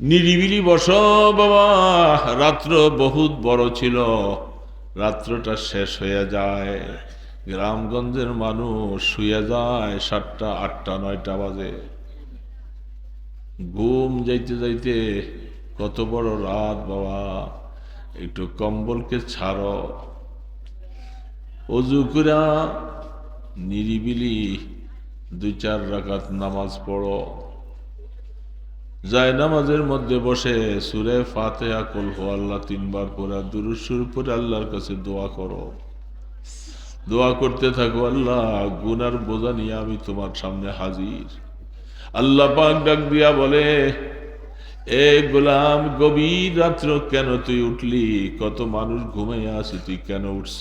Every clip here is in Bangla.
নিরিবিলি বস বাবা। রাত্র বহুত বড় ছিল। রাত্রটা শেষ হয়ে যায়। গ্রামগঞ্জের মানুষ শুয়ে যায় সাতটা, আটটা, নয়টা বাজে। ঘুম যাইতে যাইতে কত বড় রাত বাবা। একটু কম্বলকে ছাড়ো। অজু করা নিরিবিলি দুই চার রাকাত নামাজ পড়ো। যায় নামাজের মধ্যে বসে, সুরে ফাতেহা কুল হো আল্লাহ তিনবার পড়া দুরুসুর পরে আল্লাহর কাছে দোয়া করো। দোয়া করতে থাকো, আল্লাহ, গুনার বোঝা নিয়ে আমি তোমার সামনে হাজির। আল্লাহ পাক ডাক দিয়া বলে, এ গোলাম, গভীর রাত্র কেন তুই উঠলি? কত মানুষ ঘুমাইয়া আছে, তুই কেন উঠছ?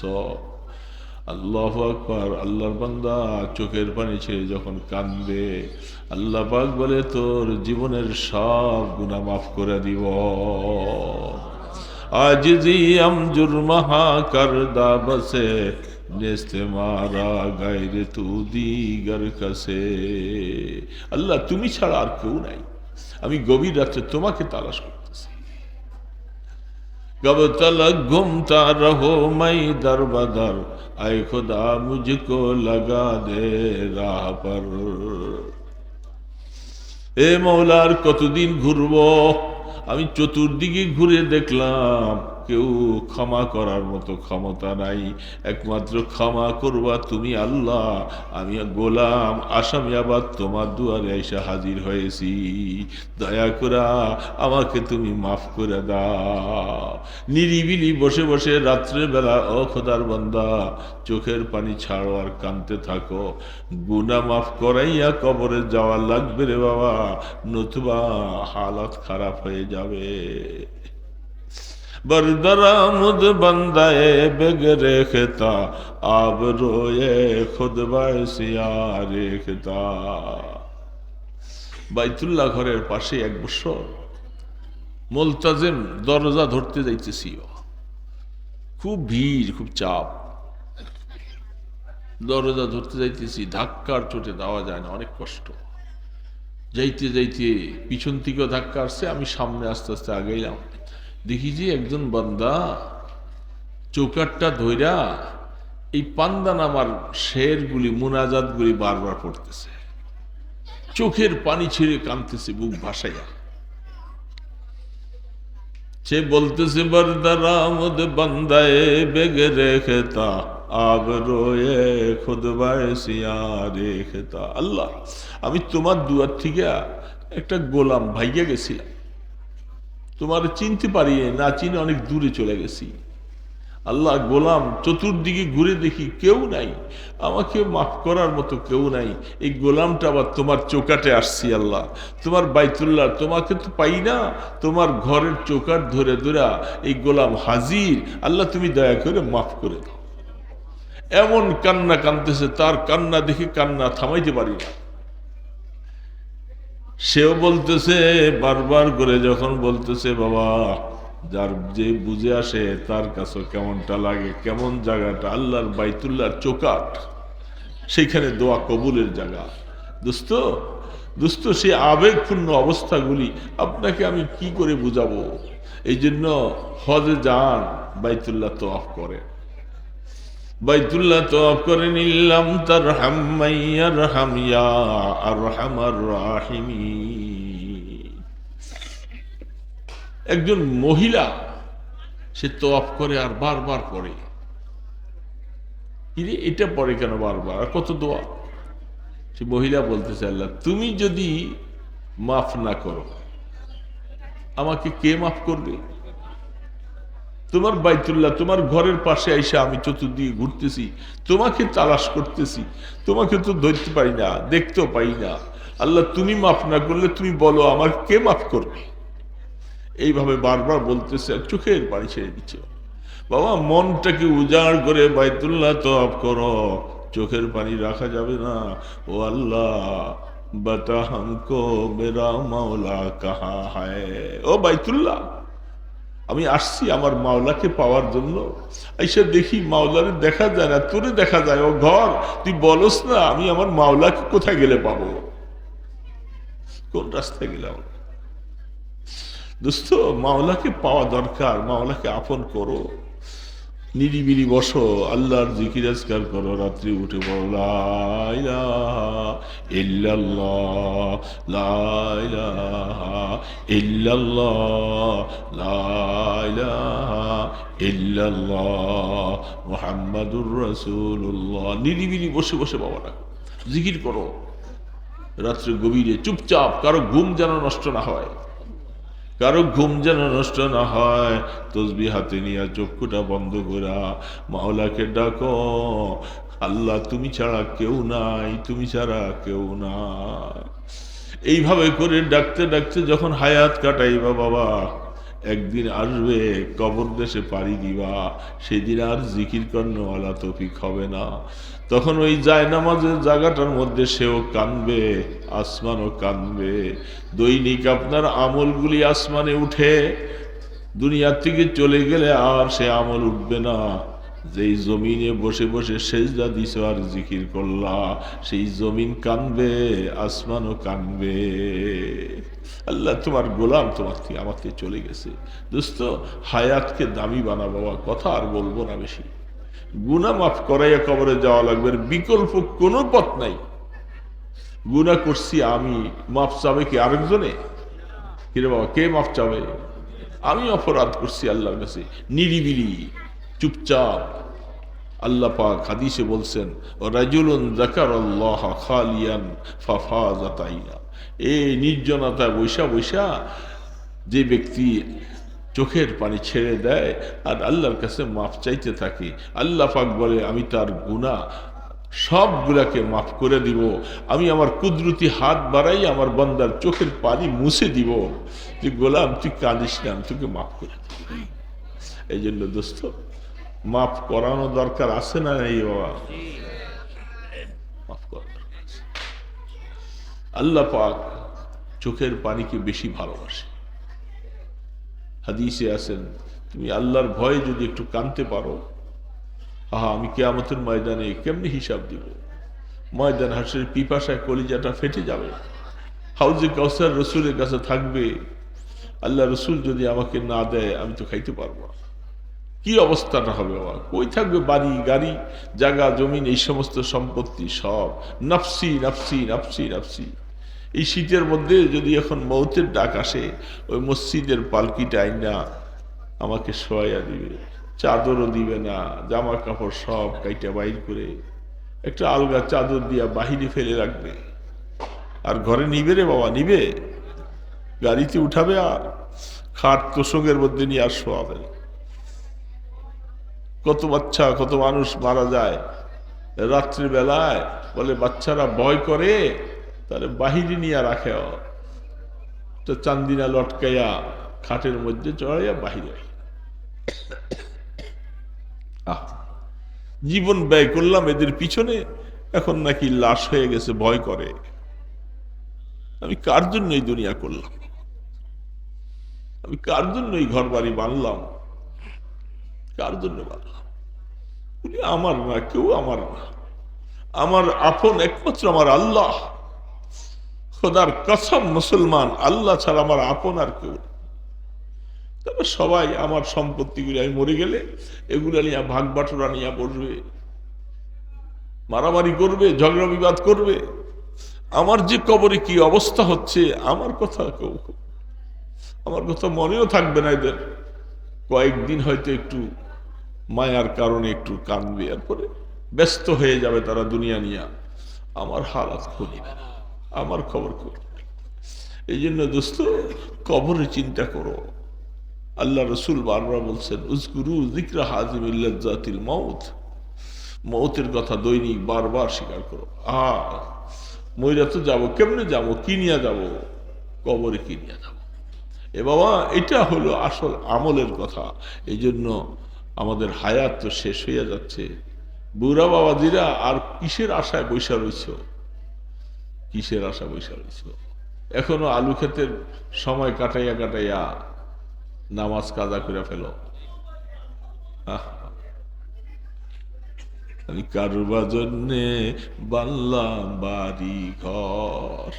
আল্লাহ আকবার, আল্লাহর বান্দা চোখের পানি ছেড়ে যখন কান্দে আল্লাহ পাক বলে, তোর জীবনের সব গুনাহ মাফ করে দিব। আজিজি আম জুরমাহা করদা বসে নেস্তে মারা গাইরে তু দিগার কাছে। আল্লাহ, তুমি ছাড়া আর কেউ নাই। আমি গভীর রাত্রে তোমাকে তালাশ করতেছি कब तलक घूमता रहो मैं दर बदर आए खुदा मुझको लगा दे राह पर এ মৌলার কতদিন ঘুরবো আমি চতুর্দিকে ঘুরে দেখলাম কেউ ক্ষমা করার মতো ক্ষমতা নাই। একমাত্র ক্ষমা করবা তুমি আল্লাহ। আমি গোলাম, আসামি আবার তোমার দুয়ারে এসে হাজির হয়েছি। দয়া করা আমাকে তুমি মাফ করে দাও। নিরিবিলি বসে বসে রাত্রের বেলা, ও খোদার বান্দা, চোখের পানি ছাড়ো আর কানতে থাকো। গুনা মাফ করাইয়া কবরে যাওয়া লাগবে রে বাবা। নতুবা হালত খারাপ হয়ে যাবে। بردرآمد بندے বেগ রেখতা আব روئے خود سیا ریختا বাইতুল্লাহ ঘরের পাশে এক বছর মোলতাজিম দরজা ধরতে যাইতেছি খুব ভিড়, খুব চাপ। দরজা ধরতে যাইতেছি ধাক্কার চোটে দেওয়া যায় না, অনেক কষ্ট। যাইতে যাইতে পিছন থেকেও ধাক্কা আসছে, আমি সামনে আস্তে আস্তে আগেইলাম। দেখি যে একজন বান্দা চৌকাটটা ধইরা এই পান্দা নামার শেরগুলি, মুনাজাতগুলি বারবার পড়তেছে। চোখের পানি ছেড়ে কাঁদতেছে বুক ভাসাইয়া। সে বলতেছে বরদারামদ বান্দায় বেগে রেখেতা, আব রোয়ে রেখেতা। আল্লাহ, আমি তোমার দুয়ার থেকে একটা গোলাম ভাইয়া গেছিলাম। তোমার চিনতে পারি না চিনে অনেক দূরে চলে গেছি। আল্লাহ গোলাম চতুর্দিকে ঘুরে দেখি কেউ নাই। আমাকে মাফ করার মতো কেউ নাই। এই গোলামটা আবার তোমার চোকাটে আসছি আল্লাহ। তোমার বাইতুল্লাহ, তোমাকে তো পাই না। তোমার ঘরের চোকাট ধরে ধরা এই গোলাম হাজির। আল্লাহ তুমি দয়া করে মাফ করে দাও। এমন কান্না কানতেছে তার কান্না দেখে কান্না থামাইতে পারি না। সেও বলতেছে, বারবার করে যখন বলতেছে, বাবা, যার যে বুঝে আসে, তার কাছে কেমনটা লাগে, কেমন জায়গাটা? আল্লাহর বাইতুল্লাহর চোকাট সেখানে দোয়া কবুলের জায়গা। দোস্ত দোস্ত, সে আবেগপূর্ণ অবস্থাগুলি আপনাকে আমি কি করে বুঝাবো? এই জন্য হজে যান, বাইতুল্লাহ তো অফ করে। বাইতুল্লাহ তওয়াফ করে নিলাম তার হাম্মাইয়ার হামিয়া আর হামার রাহিমি একজন মহিলা, সে তোয়াফ করে আর বারবার পড়ে। কিরে, এটা পড়ে কেন বারবার? আর কত দোয়া? সে মহিলা বলতেছে, আল্লাহ, তুমি যদি মাফ না করো, আমাকে কে মাফ করবে? তোমার বাইতুল্লাহ, তোমার ঘরের পাশে আইসা আমি চতুর্দিকে ঘুরতেছি, তোমাকে তালাশ করতেছি, তোমাকে তো ধরতে পারি না, দেখতেও পাই না। আল্লাহ, তুমি মাফ না করলে তুমি বলো আমার কে মাফ করবে? এইভাবে বারবার বলতেছে আর চোখের পানি ছেড়ে দিচ্ছে। বাবা, মনটাকে উজাড় করে বাইতুল্লাহ তো আপ করো, চোখের পানি রাখা যাবে না। ও আল্লাহ বতা হামকো মেরা মাওলা, কাহা হায়? ও বাইতুল্লাহ আমি আসছি আমার মাওলাকে পাওয়ার জন্য। এসে দেখি মাওলারে দেখা যায় না, তোরে দেখা যায়, ও ঘর, তুই বলস না, আমি আমার মাওলাকে কোথায় গেলে পাবো? কোন রাস্তায় গেলাম? দোস্ত, মাওলাকে পাওয়া দরকার, মাওলাকে আপন করো। নিরিবিলি বসো, আল্লাহর জিকির আজকার করো, রাত্রি উঠে পড়ো লা ইলাহা ইল্লাল্লাহ, লা ইলাহা ইল্লাল্লাহ, লা ইলাহা ইল্লাল্লাহ, মুহাম্মাদুর রাসূলুল্লাহ। নিরিবিলি বসে বসে বাবা ডাকো জিকির করো। রাত্রে গভীরে চুপচাপ, কারও ঘুম যেন নষ্ট না হয়। কারও ঘুম যেন নষ্ট না হয় তসবি হাতে নিয়ে চক্ষুটা বন্ধ করা। মাওলাকে ডাকো, আল্লাহ তুমি ছাড়া কেউ নাই, তুমি ছাড়া কেউ নাই। এইভাবে করে ডাকতে ডাকতে যখন হায়াত কাটাইবা বাবা একদিন আসবে, কবর দেশে পাড়ি দিবা, সেদিন আর জিকির কর্ণওয়ালা তফিক হবে না। তখন ওই যায় নামাজের জায়গাটার মধ্যে সেও কানবে আসমানও কানবে দৈনিক আপনার আমলগুলি আসমানে উঠে, দুনিয়ার থেকে চলে গেলে আর সে আমল উঠবে না। যেই জমিনে বসে বসে সেজদা দিছ আর জিকির করলা, সেই জমিন কানবে, আসমানও কানবে। আল্লাহ, তোমার গোলাম তোমার থেকে আমার থেকে চলে গেছে। দোস্ত, হায়াতকে দামি বানা বাবা, কথা আর বলব না বেশি। গুনা মাফ করাইয়া কবরে যাওয়া লাগবে বিকল্প কোনো পথ নাই। গুনা করছি আমি, মাফ চাবে কি আরেকজনে? কিরে বাবা, কে মাফ চাবে? আমি অপরাধ করছি আল্লাহর কাছে, নিরিবিলি। চুপচাপ আল্লাহ পাক হাদিসে বলছেন রাজুলুন জাকার আল্লাহ খালিয়ান ফাফাজাতাইনা এই নির্জনতা বৈশা বৈশা যে ব্যক্তি চোখের পানি ছেড়ে দেয় আর আল্লাহর কাছে মাফ চাইতে থাকে আল্লাহ পাক বলে আমি তার গুণা সবগুলাকে মাফ করে দিব। আমি আমার কুদরতি হাত বাড়াই আমার বন্দার চোখের পানি মুছে দিব। তুই গোলাম তুই কাঁদিস না আমি তোকে মাফ করে দিব এই জন্য দোস্ত মাফ করানো দরকার আছে না এই বাবা? আল্লাহ পাক চোখের পানিকে বেশি ভালোবাসে। হাদিসে আছেন, তুমি আল্লাহর ভয়ে যদি একটু কানতে পারো, আহা, আমি কেয়ামতের ময়দানে কেমনি হিসাব দিব? ময়দান হাসের পিপাসায় কলিজাটা ফেটে যাবে। হাউজে কাউসার রসুলের কাছে থাকবে, আল্লাহ রসুল যদি আমাকে না দেয়, আমি তো খাইতে পারব না। কি অবস্থাটা হবে আমার কই থাকবে বাড়ি, গাড়ি, জায়গা জমিন এই সমস্ত সম্পত্তি সব? নাফসি নাফসি নাফসি নাফসি। এই শীতের মধ্যে যদি এখন মৌতের ডাক আসে, ওই মসজিদের পালকিটা আইনা আমাকে শোয়া দিবে। চাদরও দিবে না জামা কাপড় সব কাইটা বাইর করে একটা আলগা চাদর দিয়া বাহিরে ফেলে রাখবে। আর ঘরে নিবে রে বাবা, নিবে? গাড়িতে উঠাবে আর খাট তোষকের মধ্যে নিয়ে আর শোয়াবে কত বাচ্চা, কত মানুষ মারা যায়। রাত্রি বেলায় বলে, বাচ্চারা ভয় করে, তাহলে বাহিরে নিয়ে রাখে তো চান্দিনা লটকাইয়া খাটের মধ্যে চড়াইয়া বাহিরে জীবন ব্যয় করলাম এদের পিছনে, এখন নাকি লাশ হয়ে গেছে, ভয় করে। আমি কার জন্য এই দুনিয়া করলাম? আমি কার জন্য এই ঘর বাড়ি বানলাম? কার জন্য উনি আমার না, কেউ আমার না। আমার আপন একমাত্র আমার আল্লাহ। খোদার কসম মুসলমান, আল্লাহ ছাড়া আমার আপন আর কেউ তবে সবাই আমার সম্পত্তিগুলি, আমি মরে গেলে এগুলো নিয়ে ভাগ বাটোরা নিয়ে বসবে। মারামারি করবে, ঝগড়া বিবাদ করবে। আমার যে কবরে কি অবস্থা হচ্ছে, আমার কথা কেউ আমার কথা মনেও থাকবে না এদের। কয়েকদিন হয়তো একটু মায়ার কারণে একটু কানবে এরপরে ব্যস্ত হয়ে যাবে তারা দুনিয়া নিয়ে। আমার হালাত খুলিবে না, আমার খবর খুলবে না। এই জন্য দোস্ত কবরে চিন্তা করো। আল্লাহ রসুল বারবার বলছেন উজগুরু হাজিম ইল্লাতিল মৌত মৌতের কথা দৈনিক বারবার স্বীকার করো। আ মইরা তো যাব, কেমনে যাব? কি নিয়ে যাব? কবরে কি নিয়ে যাব? এ বাবা, এটা হলো আসল আমলের কথা। এই জন্য আমাদের হায়াত তো শেষ হইয়া যাচ্ছে। বুড়া বাবাজিরা আর কিসের আশায় বৈশা রইছ? কিসের আশা বৈশা রইছ? এখনও আলু ক্ষেতের সময় কাটাইয়া কাটাইয়া নামাজ কাজা করে ফেল। আমি কারবা জন্যে বানলাম বাড়ি ঘর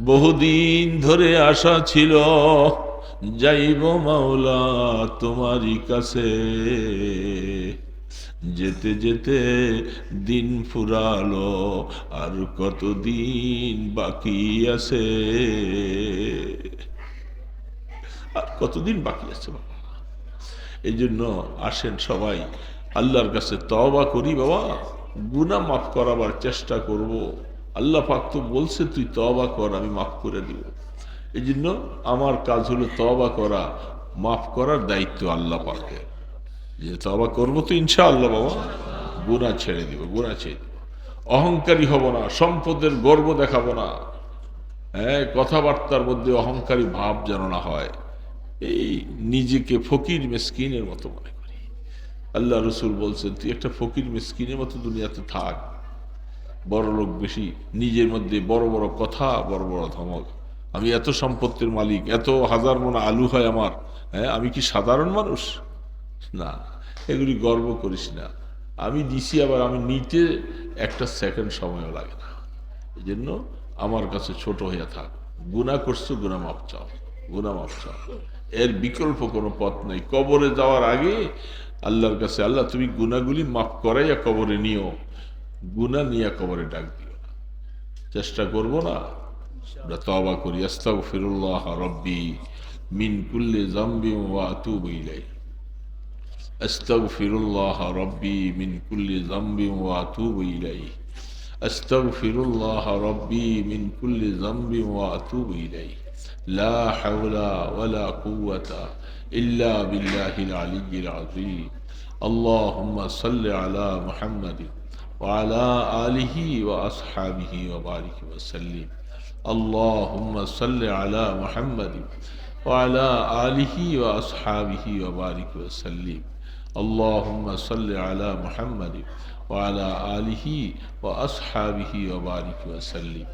বহুদিন ধরে আশা ছিল যাইব মাওলা তোমারই কাছে। যেতে যেতে দিন ফুরালো, আর কতদিন বাকি আছে? আর কতদিন বাকি আছে বাবা? এই জন্য আসেন সবাই, আল্লাহর কাছে তবা করি বাবা। গুনা মাফ করাবার চেষ্টা করব। আল্লাহ পাক তো বলছে, তুই তবা কর, আমি মাফ করে দিব। এই জন্য আমার কাজ হলো তবা করা, মাফ করার দায়িত্ব আল্লাহ পাকে যে তবা করব তো ইনশা আল্লাহ বাবা গুণা ছেড়ে দিব গুণা ছেড়ে দিব। অহংকারী হব না, সম্পদের গর্ব দেখাবো না। হ্যাঁ কথাবার্তার মধ্যে অহংকারী ভাব যেন না হয়। এই নিজেকে ফকির মেসকিনের মতো মনে করি। আল্লাহ রসুল বলছেন, তুই একটা ফকির মেসকিনের মতো দুনিয়াতে থাক। বড় লোক বেশি, নিজের মধ্যে বড় বড় কথা, বড় বড় ধমক আমি এত সম্পত্তির মালিক, এত হাজার মনে আলু হয় আমার। হ্যাঁ আমি কি সাধারণ মানুষ? না, এগুলি গর্ব করিস না। আমি দিছি আবার আমি নিতে একটা সেকেন্ড সময়ও লাগে না। এই জন্য আমার কাছে ছোট হইয়া থাক। গুণা করছ গুণা মাপ চাও গুণা মাপ চাও। এর বিকল্প কোনো পথ নাই। কবরে যাওয়ার আগে আল্লাহর কাছে, আল্লাহ তুমি গুণাগুলি মাফ করাইয়া কবরে নিও। গুণা নিয়ে কবরে ডাক দিও না। চেষ্টা করব না। আমরা তবা করি الله ربي من كل ذنب وأتوب إليه. أستغفر الله ربي من كل ذنب وأتوب إليه. أستغفر الله ربي من كل ذنب وأتوب إليه. لا حول ولا قوة إلا بالله العلي العظيم. اللهم صل على محمد وعلى آله وأصحابه وبارك وسلم. اللهم صل على محمد وعلى آله وأصحابه وبارك وسلم. اللهم صل على محمد وعلى آله وأصحابه وبارك وسلم.